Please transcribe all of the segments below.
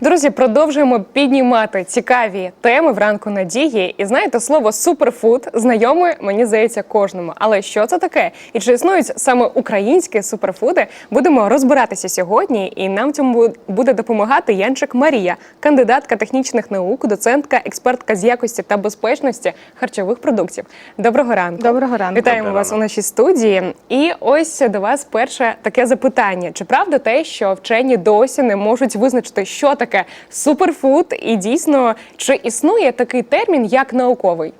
Друзі, продовжуємо піднімати цікаві теми в ранку надії. І знаєте, слово суперфуд знайоме, мені здається, кожному. Але що це таке? І чи існують саме українські суперфуди? Будемо розбиратися сьогодні, і нам в цьому буде допомагати Янчик Марія, кандидатка технічних наук, доцентка, експертка з якості та безпечності харчових продуктів. Доброго ранку. Доброго ранку. Вітаємо Доброго вас ранку. у нашій студії. І ось до вас перше таке запитання: чи правда те, що вчені досі не можуть визначити, що таке суперфуд, і дійсно чи існує такий термін як науковий?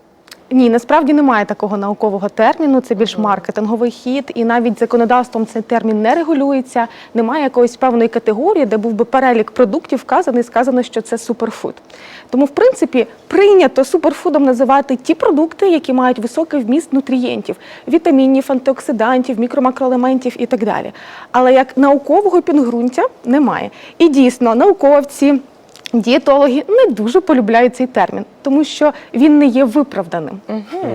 Ні, насправді немає такого наукового терміну. Це більш маркетинговий хід, і навіть законодавством цей термін не регулюється. Немає якоїсь певної категорії, де був би перелік продуктів вказаний, сказано, що це суперфуд. Тому, в принципі, прийнято суперфудом називати ті продукти, які мають високий вміст нутрієнтів, вітамінів, антиоксидантів, мікромакроелементів і так далі. Але як наукового підґрунтя немає. І дійсно, науковці. Дієтологи не дуже полюбляють цей термін, тому що він не є виправданим.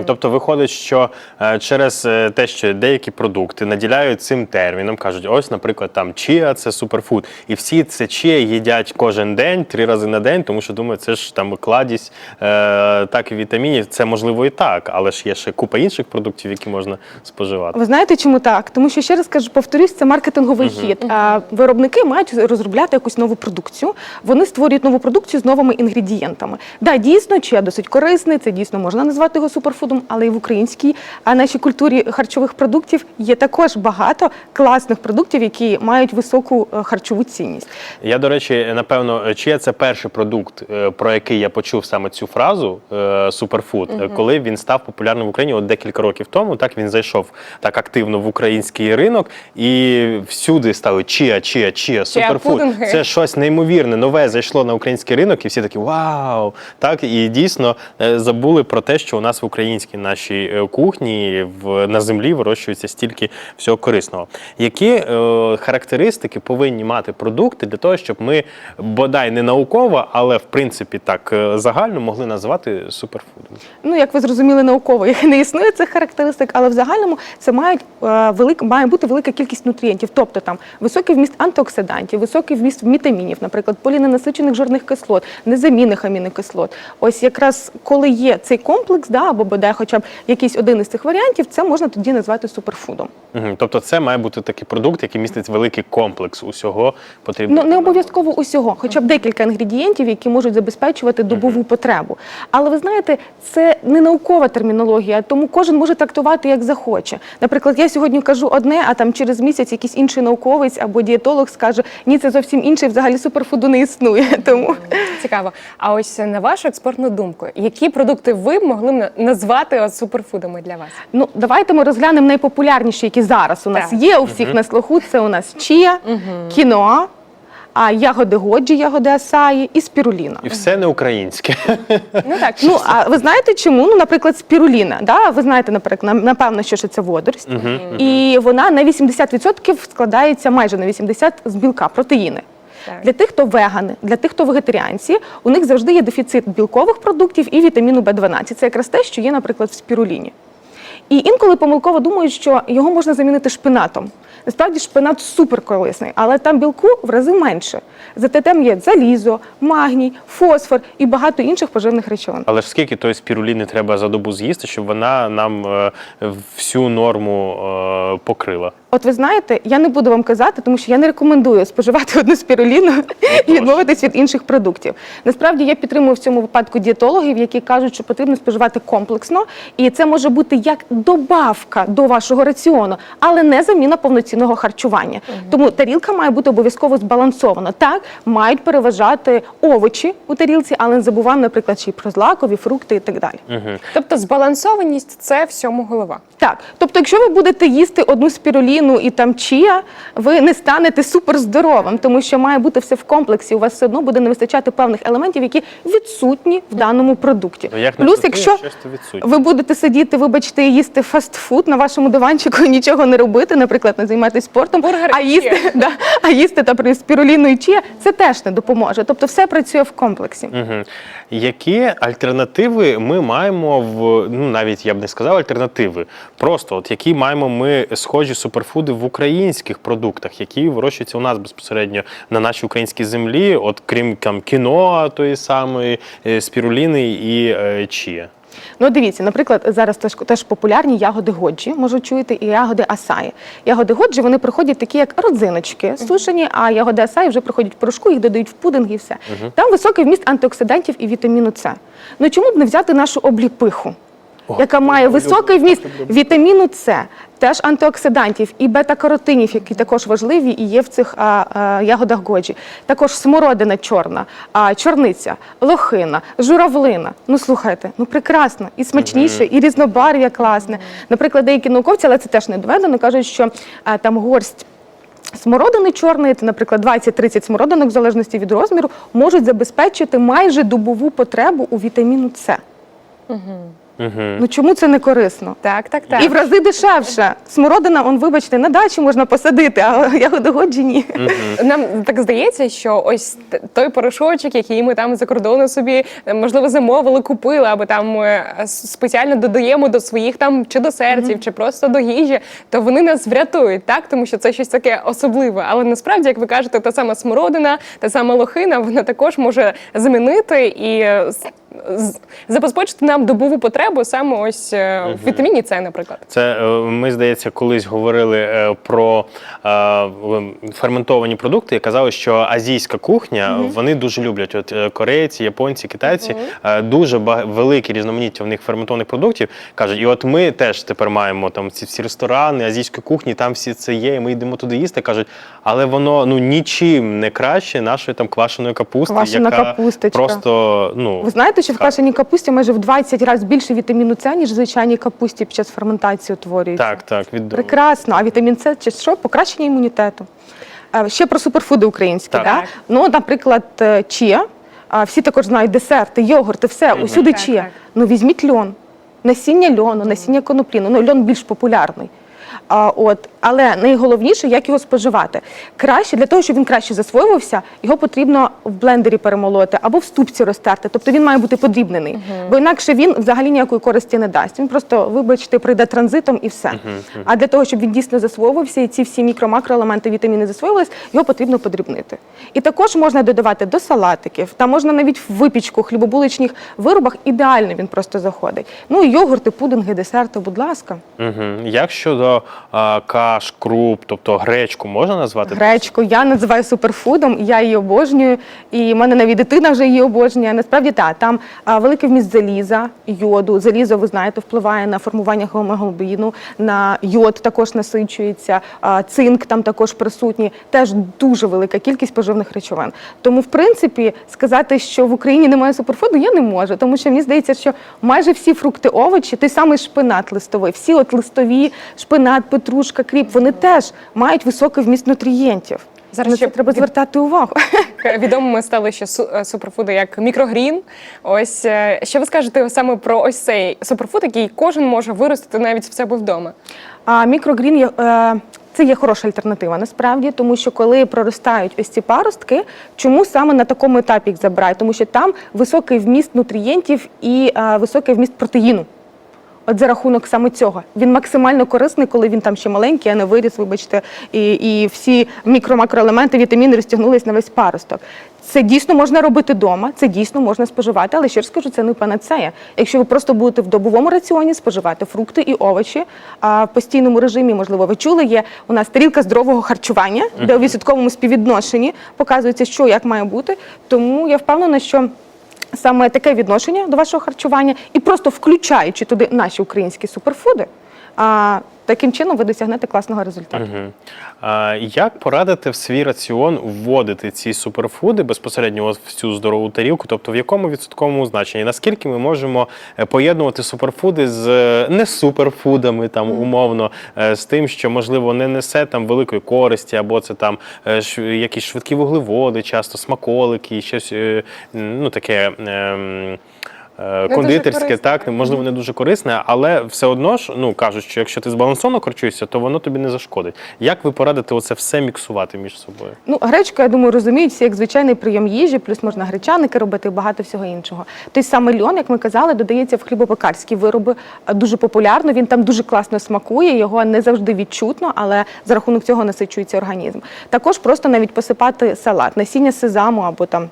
Тобто виходить, що е, через е, те, що деякі продукти наділяють цим терміном, кажуть, ось, наприклад, там чіа це суперфуд, і всі це чіа їдять кожен день, три рази на день, тому що думають, це ж там кладість е, так і вітамінів. Це можливо і так, але ж є ще купа інших продуктів, які можна споживати. Ви знаєте, чому так? Тому що ще раз кажу, повторюсь, це маркетинговий хід. А виробники мають розробляти якусь нову продукцію. Вони створюють нову продукцію з новими інгредієнтами. Да, дійсно, чи досить корисний, це дійсно можна назвати його суперфудом, але і в українській а нашій культурі харчових продуктів є також багато класних продуктів, які мають високу е, харчову цінність. Я, до речі, напевно, чия це перший продукт, е, про який я почув саме цю фразу е, суперфуд, е, коли він став популярним в Україні от декілька років тому. Так він зайшов так активно в український ринок, і всюди стали чия, чия, чия, суперфуд. Це щось неймовірне, нове зайшло на український ринок, і всі такі вау! Так і дійсно е, забули про те, що у нас в українській нашій е, кухні в на землі вирощується стільки всього корисного. Які е, характеристики повинні мати продукти для того, щоб ми бодай не науково, але в принципі так е, загально могли назвати суперфудом? Ну, як ви зрозуміли, науково їх не існує цих характеристик, але в загальному це мають е, велик, має бути велика кількість нутрієнтів, тобто там високий вміст антиоксидантів, високий вміст вітамінів, наприклад, поліненасичених жирних кислот, незамінних амінокислот. Ось якраз коли є цей комплекс, да, або бодай хоча б якийсь один із цих варіантів, це можна тоді назвати суперфудом. Мгм. Тобто, це має бути такий продукт, який містить великий комплекс усього потрібного. Ну не обов'язково усього, хоча б декілька інгредієнтів, які можуть забезпечувати добову потребу. Але ви знаєте, це не наукова термінологія, тому кожен може трактувати як захоче. Наприклад, я сьогодні кажу одне, а там через місяць якийсь інший науковець або дієтолог скаже, ні, це зовсім інше, і взагалі суперфуду не існує. Тому Цікаво. А ось на вашу експертну думку, які продукти ви б могли б назвати суперфудами для вас? ну давайте ми розглянемо найпопулярніші, які зараз у нас Так. є у всіх на слуху. Це у нас чія, кіноа, а ягоди годжі, ягоди асаї і спіруліна. І все не українське. Ну так, Ну, а ви знаєте чому? Ну, наприклад, спіруліна. Да? Ви знаєте, наприклад, напевно, що це водорость. І вона на 80% складається майже на 80% з білка, протеїни. Так. Для тих, хто вегани, для тих, хто вегетаріанці, у них завжди є дефіцит білкових продуктів і вітаміну В12. Це якраз те, що є, наприклад, в спіруліні. І інколи помилково думають, що його можна замінити шпинатом. Насправді шпинат супер корисний, але там білку в рази менше. Зате там є залізо, магній, фосфор і багато інших поживних речовин. Але ж скільки тої спіруліни треба за добу з'їсти, щоб вона нам е, всю норму е, покрила? От ви знаєте, я не буду вам казати, тому що я не рекомендую споживати одну спіруліну і відмовитись від інших продуктів. Насправді я підтримую в цьому випадку дієтологів, які кажуть, що потрібно споживати комплексно, і це може бути як добавка до вашого раціону, але не заміна повноцінного харчування. Тому тарілка має бути обов'язково збалансована. Так мають переважати овочі у тарілці, але не забуваємо, наприклад, й про злакові, фрукти і так далі. тобто збалансованість це всьому голова. Так, тобто, якщо ви будете їсти одну спіруліну і там чія, ви не станете суперздоровим, тому що має бути все в комплексі. У вас все одно буде не вистачати певних елементів, які відсутні в даному продукті. Ну, як Плюс, якщо ви будете сидіти, вибачте, і їсти фастфуд на вашому диванчику, і нічого не робити, наприклад, не займатися спортом, Бургер а їсти, чия. да, а їсти та спіруліну і чія, це теж не допоможе. Тобто, все працює в комплексі. Угу. Які альтернативи ми маємо в ну навіть я б не сказав альтернативи, просто от які маємо ми схожі суперфуди суперфуди в українських продуктах, які вирощуються у нас безпосередньо на нашій українській землі, от крім там кіно тої самої е, спіруліни і е, чія. Ну, дивіться, наприклад, зараз теж, теж популярні ягоди годжі, може чуєте, і ягоди асаї. Ягоди годжі вони приходять такі, як родзиночки, сушені, а ягоди асаї вже приходять в порошку, їх додають в пудинг і все. Там високий вміст антиоксидантів і вітаміну С. Ну чому б не взяти нашу обліпиху? Яка має високий вміст вітаміну С, теж антиоксидантів і бета-каротинів, які також важливі і є в цих а, а, ягодах годжі. Також смородина чорна, а, чорниця, лохина, журавлина. Ну слухайте, ну прекрасно, і смачніше, і різнобарв'я класне. Наприклад, деякі науковці, але це теж не доведено, кажуть, що а, там горсть. Смородини чорної, це, наприклад, 20-30 смородинок, в залежності від розміру, можуть забезпечити майже добову потребу у вітаміну С. Ну чому це не корисно? Так, так, так. І в рази дешевше. Смородина, он, вибачте, на дачі можна посадити, а ягодогоджі ні. Нам так здається, що ось той порошочок, який ми там за кордону собі е, можливо замовили, купили, або там е, спеціально додаємо до своїх там чи до серців, чи просто до їжі, то вони нас врятують, так тому що це щось таке особливе. Але насправді, як ви кажете, та сама смородина, та сама лохина, вона також може замінити і е, забезпечити нам добову потребу саме ось е, в вітаміні С, наприклад. Це е, ми, здається, колись говорили е, про ферментовані продукти і казали, що азійська кухня вони дуже люблять. От корейці, японці, китайці е, дуже велике різноманіття в них ферментованих продуктів. кажуть, і от ми теж тепер маємо там ці всі ресторани азійської кухні, там всі це є, і ми йдемо туди їсти. кажуть, але воно ну нічим не краще нашої там квашеної капусти, Квашена яка капусточка. просто ну Ви знаєте, що в кашеній капусті майже в 20 разів більше вітаміну С, ніж в звичайній капусті під час ферментації утворюється. так, так відомо. Прекрасно. А вітамін С чи що? Покращення імунітету. Е, Ще про суперфуди українські. Так. Да? Ну, наприклад, е, чия. А Всі також знають десерти, йогурти, все, усюди Так, чия. так. Ну, візьміть льон, насіння льону, насіння конопліну. Ну, льон більш популярний. А, от, але найголовніше, як його споживати. Краще для того, щоб він краще засвоювався, його потрібно в блендері перемолоти або в ступці розтерти. Тобто він має бути подрібнений, бо інакше він взагалі ніякої користі не дасть. Він просто, вибачте, прийде транзитом і все. А для того, щоб він дійсно засвоювався, і ці всі мікро-макроелементи вітаміни засвоювались, його потрібно подрібнити. І також можна додавати до салатиків, та можна навіть в випічку, хлібобуличних виробах. Ідеально він просто заходить. Ну і йогурти, пудинги, десерти, будь ласка. Угу. Як щодо а, каш, круп, тобто гречку можна назвати? Гречку я називаю суперфудом, я її обожнюю, і в мене навіть дитина вже її обожнює. Насправді так, там великий вміст заліза, йоду. Залізо, ви знаєте, впливає на формування гемоглобіну, на йод також насичується, цинк там також присутній. Теж дуже велика кількість поживних речовин. Тому, в принципі, сказати, що в Україні немає суперфуду, я не можу, тому що мені здається, що майже всі фрукти, овочі, той самий шпинат листовий, всі от листові, шпинат, петрушка, кріп, вони теж мають високий вміст нутрієнтів. Зараз На ще це треба від- звертати увагу. Відомими стали ще су- е, суперфуди як мікрогрін. Ось е, що ви скажете саме про ось цей суперфуд, який кожен може виростити навіть в себе вдома. А мікрогрін є. е, Це є хороша альтернатива насправді, тому що коли проростають ось ці паростки, чому саме на такому етапі їх забирають? Тому що там високий вміст нутрієнтів і е, високий вміст протеїну. От за рахунок саме цього. Він максимально корисний, коли він там ще маленький, а не виріс, вибачте, і, і всі мікро-макроелементи, вітаміни розтягнулись на весь паросток. Це дійсно можна робити вдома, це дійсно можна споживати, але ще раз скажу, це не панацея. Якщо ви просто будете в добовому раціоні споживати фрукти і овочі а, в постійному режимі, можливо, ви чули, є у нас тарілка здорового харчування, де у відсотковому співвідношенні показується, що як має бути. Тому я впевнена, що саме таке відношення до вашого харчування і просто включаючи туди наші українські суперфуди, а, таким чином ви досягнете класного результату. Мгм. А, як порадити в свій раціон вводити ці суперфуди безпосередньо от в цю здорову тарілку? Тобто в якому відсотковому значенні? Наскільки ми можемо е, поєднувати суперфуди з е, не суперфудами, там умовно, е, з тим, що можливо не несе там великої користі, або це там якісь швидкі вуглеводи, часто смаколики, щось ну таке. ем, е, дуже кондитерське, так можливо не дуже корисне, але все одно ж ну кажуть, що якщо ти збалансовано харчуєшся, то воно тобі не зашкодить. Як ви порадите оце все міксувати між собою? Ну, гречку, я думаю, розуміють всі як звичайний прийом їжі, плюс можна гречаники робити і багато всього іншого. Той самий льон, як ми казали, додається в хлібопекарські вироби дуже популярно. Він там дуже класно смакує, його не завжди відчутно, але за рахунок цього насичується організм. Також просто навіть посипати салат, насіння сезаму або там.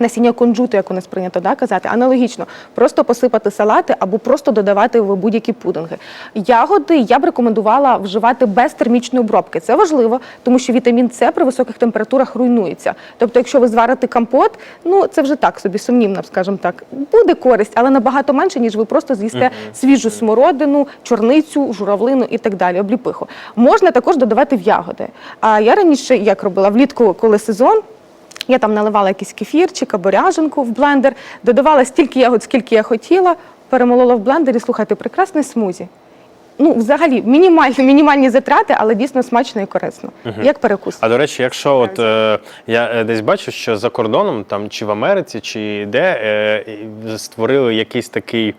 Насіння кунжуту, як у нас прийнято да, казати, аналогічно, просто посипати салати або просто додавати в будь-які пудинги. Ягоди я б рекомендувала вживати без термічної обробки. Це важливо, тому що вітамін С при високих температурах руйнується. Тобто, якщо ви зварите компот, ну це вже так собі сумнівно, скажімо так, буде користь, але набагато менше, ніж ви просто з'їсте свіжу смородину, чорницю, журавлину і так далі, обліпиху. Можна також додавати в ягоди. А я раніше як робила влітку, коли сезон. Я там наливала якийсь кефірчик або ряженку в блендер, додавала стільки ягод, скільки я хотіла, перемолола в блендері. Слухайте, прекрасний смузі. Ну, взагалі, мінімальні, мінімальні затрати, але дійсно смачно і корисно. Як перекус. А до речі, якщо от е, я е, десь бачу, що за кордоном, там чи в Америці, чи де е, створили якийсь такий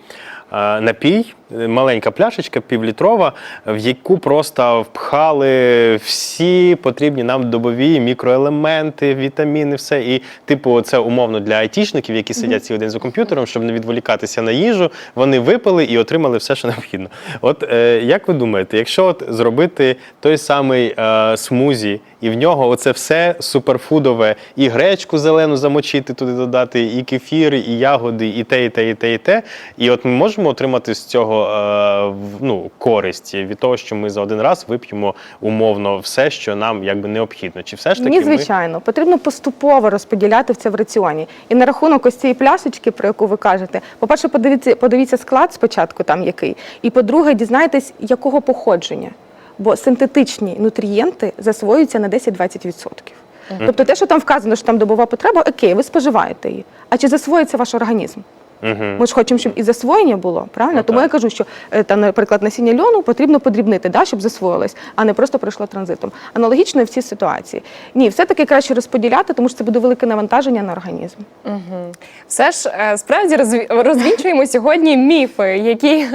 напій, е, маленька пляшечка, півлітрова, в яку просто впхали всі потрібні нам добові мікроелементи, вітаміни, все. І, типу, це умовно для айтішників, які сидять цілий день за комп'ютером, щоб не відволікатися на їжу. Вони випили і отримали все, що необхідно. От е, як ви думаєте, якщо от зробити той самий е, смузі, і в нього оце все суперфудове, і гречку зелену замочити туди додати, і кефір, і ягоди, і те, і те, і те, і те. І от ми можемо отримати з цього е, ну, користь від того, що ми за один раз вип'ємо умовно все, що нам якби необхідно. Чи все ж таки Ні, ми звичайно, потрібно поступово розподіляти це в раціоні. І на рахунок ось цієї пляшечки, про яку ви кажете, по-перше, подивіться, подивіться склад спочатку, там який. І по-друге, дізнайтесь, якого походження. Бо синтетичні нутрієнти засвоюються на 10-20%. Тобто те, що там вказано, що там добова потреба, окей, ви споживаєте її. А чи засвоїться ваш організм? Мгм. Ми ж хочемо, щоб і засвоєння було, правильно? Ну, Тому так. я кажу, що е, там, наприклад, насіння льону потрібно подрібнити, да, щоб засвоїлось, а не просто пройшло транзитом. Аналогічно і в цій ситуації. Ні, все-таки краще розподіляти, тому що це буде велике навантаження на організм. Все ж е, справді розві- розвінчуємо сьогодні міфи, які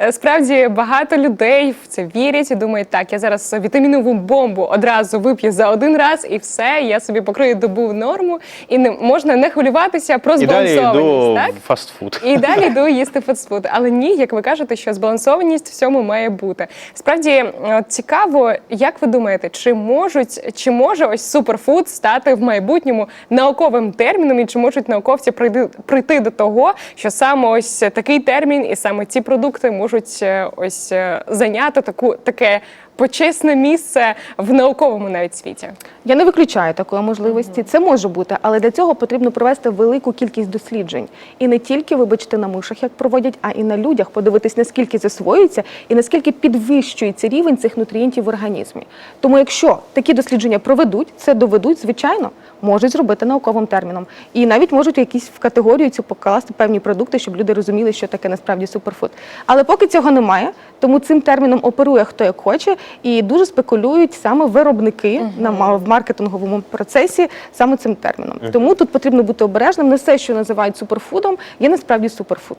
е, справді багато людей в це вірять і думають, так, я зараз вітамінову бомбу одразу вип'ю за один раз, і все, я собі покрию добу норму, і не можна не хвилюватися про і далі збалансованість. йду так? Фастфуд. І далі йду їсти фастфуд. Але ні, як ви кажете, що збалансованість в цьому має бути. Справді е, цікаво, як ви думаєте, чи можуть чи може ось суперфуд стати в майбутньому науковим терміном, і чи можуть науковці прийти, прийти до того, що саме ось такий термін і саме ці продукти можуть е, ось е, зайняти таку таке почесне місце в науковому навіть світі? Я не виключаю такої можливості. Це може бути, але для цього потрібно провести велику кількість досліджень. І не тільки, вибачте, на мишах, як проводять, а і на людях, подивитись, наскільки засвоюється і наскільки підвищується рівень цих нутрієнтів в організмі. Тому, якщо такі дослідження проведуть, це доведуть, звичайно, можуть зробити науковим терміном. І навіть можуть якісь в категорію цю покласти певні продукти, щоб люди розуміли, що таке насправді суперфуд. Але поки цього немає, тому цим терміном оперує хто як хоче, і дуже спекулюють саме виробники на ма- в маркетинговому процесі саме цим терміном. Тому тут потрібно бути обережним. Не все, що називають суперфудом, є насправді суперфуд.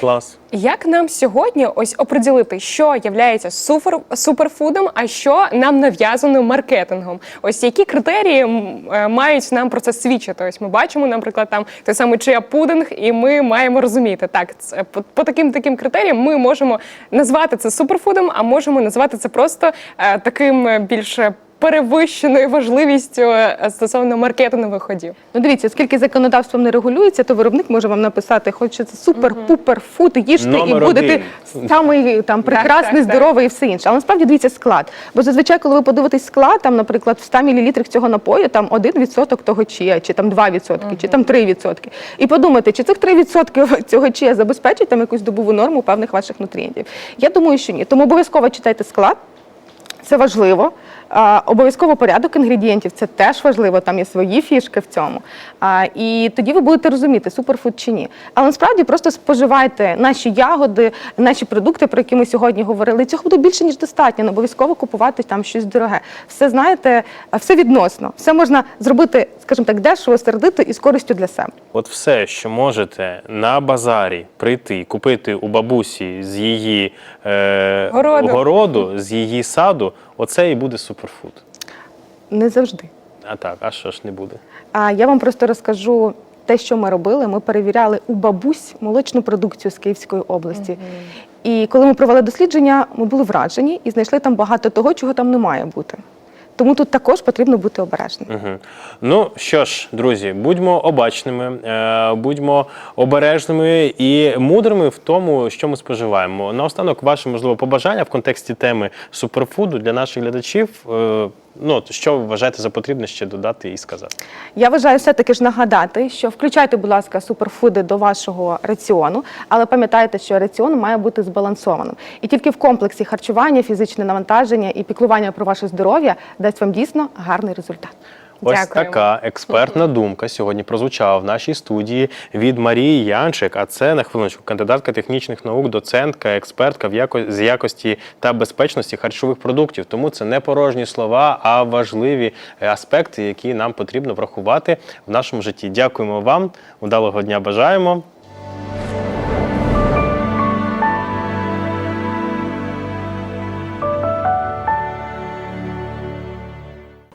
Клас. Як нам сьогодні ось оприділити, що є супер, суперфудом, а що нам нав'язано маркетингом? Ось які критерії е, мають нам про це свідчити? Ось ми бачимо, наприклад, там той самий чия пудинг, і ми маємо розуміти, так це по, по таким таким критеріям ми можемо назвати це суперфудом, а можемо назвати це просто е, таким е, більш перевищеною важливістю е, стосовно маркетингових ходів. Ну, дивіться, оскільки законодавством не регулюється, то виробник може вам написати, хоч це супер-пупер фуд, їжте Номер і будете один. самий там прекрасний, так, так. здоровий і все інше. Але насправді дивіться склад. Бо зазвичай, коли ви подивитесь склад, там, наприклад, в 100 мл цього напою там 1% того чия, чи там 2%, чи там 3%. І подумайте, чи цих 3% цього чия забезпечить там якусь добову норму певних ваших нутрієнтів. Я думаю, що ні. Тому обов'язково читайте склад. Це важливо. Обов'язково порядок інгредієнтів це теж важливо. Там є свої фішки в цьому. А, і тоді ви будете розуміти, суперфуд чи ні. Але насправді просто споживайте наші ягоди, наші продукти, про які ми сьогодні говорили. Цього буде більше ніж достатньо. Не обов'язково купувати там щось дороге. Все знаєте, все відносно. Все можна зробити, скажімо так, дешево, сердито і з користю для себе. От все, що можете на базарі прийти, купити у бабусі з її е, Городу. городу, з її саду, оце і буде суперфуд. Не завжди. А так, а що ж не буде? А я вам просто розкажу те, що ми робили. Ми перевіряли у бабусь молочну продукцію з Київської області. І коли ми провели дослідження, ми були вражені і знайшли там багато того, чого там не має бути. Тому тут також потрібно бути обережним. Угу. Ну що ж, друзі, будьмо обачними, е, будьмо обережними і мудрими в тому, що ми споживаємо. Наостанок, ваше можливо побажання в контексті теми суперфуду для наших глядачів. Е, ну що ви вважаєте за потрібне ще додати і сказати? Я вважаю все-таки ж нагадати, що включайте, будь ласка, суперфуди до вашого раціону, але пам'ятайте, що раціон має бути збалансованим. І тільки в комплексі харчування, фізичне навантаження і піклування про ваше здоров'я дасть вам дійсно гарний результат. Ось Дякую. така експертна думка сьогодні прозвучала в нашій студії від Марії Янчик. А це на хвилиночку кандидатка технічних наук, доцентка, експертка в яко... з якості та безпечності харчових продуктів. Тому це не порожні слова, а важливі е, аспекти, які нам потрібно врахувати в нашому житті. Дякуємо вам, удалого дня бажаємо.